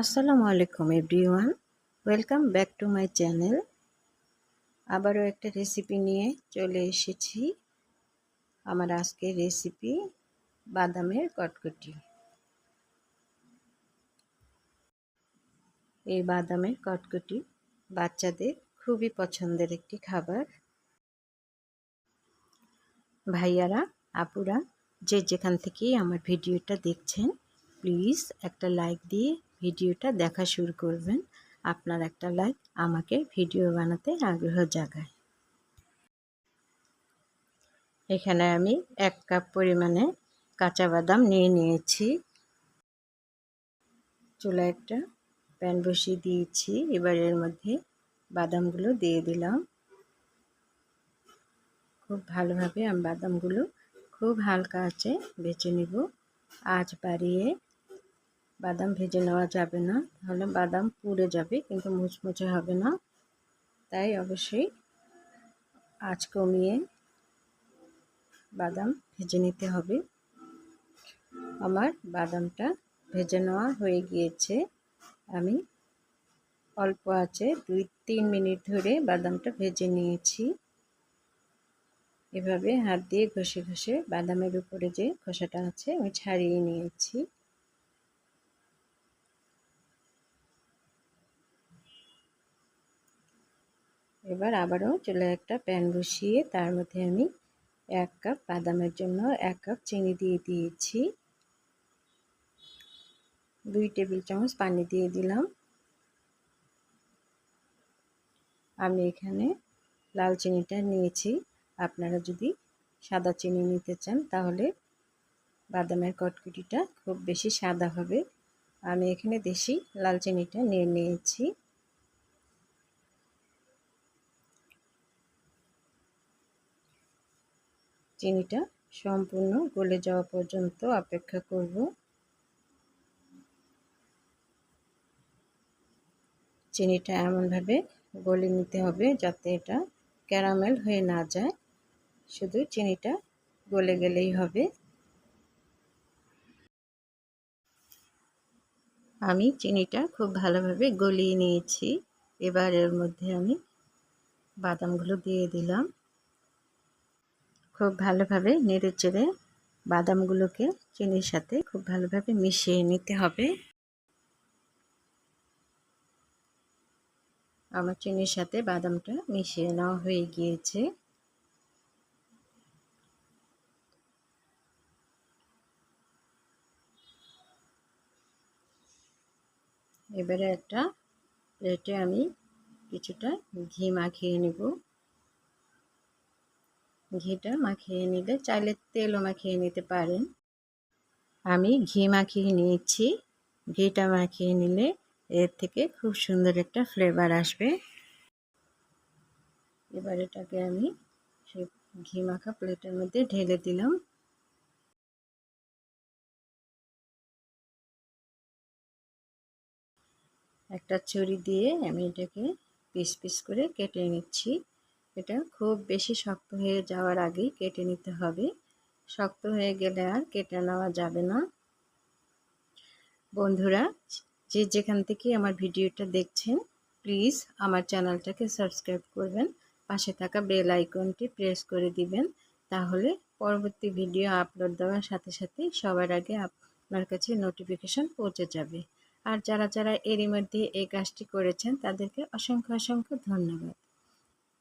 আসসালামু আলাইকুম, everyone. Welcome back to my channel. আবারও একটা রেসিপি নিয়ে চলে এসেছি। আমার আজকের রেসিপি বাদামের কটকটি। এই বাদামের কটকটি বাচ্চাদের খুবই পছন্দের একটি খাবার। ভাইয়ারা, আপুরা, যে যেখান থেকেই আমার ভিডিওটা দেখছেন, প্লিজ একটা লাইক দিয়ে ভিডিওটা দেখা শুরু করবেন। আপনার একটা লাইক আমাকে ভিডিও বানাতে আগ্রহ জাগায়। এখানে আমি এক কাপ পরিমাণে কাঁচা বাদাম নিয়ে নিয়েছি। চুলা একটা প্যান বসিয়ে দিয়েছি। এবার এর মধ্যে বাদামগুলো দিয়ে দিলাম। খুব ভালোভাবে আমি বাদামগুলো খুব হালকা আছে বেছে নিব। আজ বাড়িয়ে বাদাম ভেজে নেওয়া যাবে না। তাহলে বাদাম পুড়ে যাবে, কিন্তু মুচমুচে হবে না। তাই অবশ্যই আঁচ কমিয়ে বাদাম ভেজে নিতে হবে। আমার বাদামটা ভেজে নেওয়া হয়ে গিয়েছে। আমি অল্প আছে দুই তিন মিনিট ধরে বাদামটা ভেজে নিয়েছি। এভাবে হাত দিয়ে ঘষে ঘষে বাদামের উপরে যে খোসাটা আছে, আমি ছাড়িয়ে নিয়েছি। এবার আবারও চলে একটা প্যান বসিয়ে তার মধ্যে আমি এক কাপ বাদামের জন্য এক কাপ চিনি দিয়ে দিয়েছি। দুই টেবিল চামচ পানি দিয়ে দিলাম। আমি এখানে লাল চিনিটা নিয়েছি। আপনারা যদি সাদা চিনি নিতে চান তাহলে বাদামের কটকুটিটা খুব বেশি সাদা হবে। আমি এখানে দেশি লাল চিনিটা নিয়ে নিয়েছি। চিনিটা সম্পূর্ণ গলে যাওয়া পর্যন্ত অপেক্ষা করব। চিনিটা এমনভাবে গলে নিতে হবে যাতে এটা ক্যারামেল হয়ে না যায়। শুধু চিনিটা গলে গেলেই হবে। আমি চিনিটা খুব ভালোভাবে গলিয়ে নিয়েছি। এবার এর মধ্যে আমি বাদামগুলো দিয়ে দিলাম। খুব ভালোভাবে নেড়ে চেড়ে বাদামগুলোকে চিনির সাথে খুব ভালোভাবে মিশিয়ে নিতে হবে। আমার চিনির সাথে বাদামটা মিশিয়ে নেওয়া হয়ে গিয়েছে। এবারে একটা প্লেটে আমি কিছুটা ঘি মাখিয়ে নেব। ঘিটা মাখিয়ে নিলে চাইলে তেলও মাখিয়ে নিতে পারেন। আমি ঘি মাখিয়ে নিয়েছি। ঘিটা মাখিয়ে নিলে এর থেকে খুব সুন্দর একটা ফ্লেভার আসবে। এবার এটাকে আমি সেই ঘি মাখা প্লেটের মধ্যে ঢেলে দিলাম। একটা ছুরি দিয়ে আমি এটাকে পিস পিস করে কেটে নিচ্ছি। এটা খুব বেশি শক্ত হয়ে যাওয়ার আগেই কেটে নিতে হবে। শক্ত হয়ে গেলে আর কেটে নেওয়া যাবে না। বন্ধুরা, যে যেখান থেকে আমার ভিডিওটা দেখছেন, প্লিজ আমার চ্যানেলটাকে সাবস্ক্রাইব করবেন, পাশে থাকা বেল আইকনটি প্রেস করে দিবেন, তাহলে পরবর্তী ভিডিও আপলোড দেওয়ার সাথে সাথে সবার আগে আপনার কাছে নোটিফিকেশন পৌঁছে যাবে। আর যারা যারা এরই মধ্যে এই কাজটি করেছেন, তাদেরকে অসংখ্য অসংখ্য ধন্যবাদ।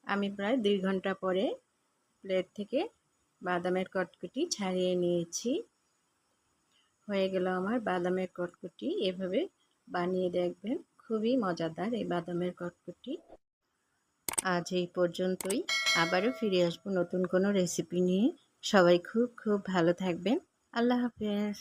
আমি প্রায় দুই ঘণ্টা পরে প্লেট থেকে বাদামের কটকুটি ছাড়িয়ে নিয়েছি। হয়ে গেল আমার বাদামের কটকুটি। এভাবে বানিয়ে দেখবেন খুবই মজাদার এই বাদামের কটকুটি। আজ এই পর্যন্তই। আবারও ফিরে আসব নতুন কোনো রেসিপি নিয়ে। সবাই খুব খুব ভালো থাকবেন। আল্লাহ হাফেজ।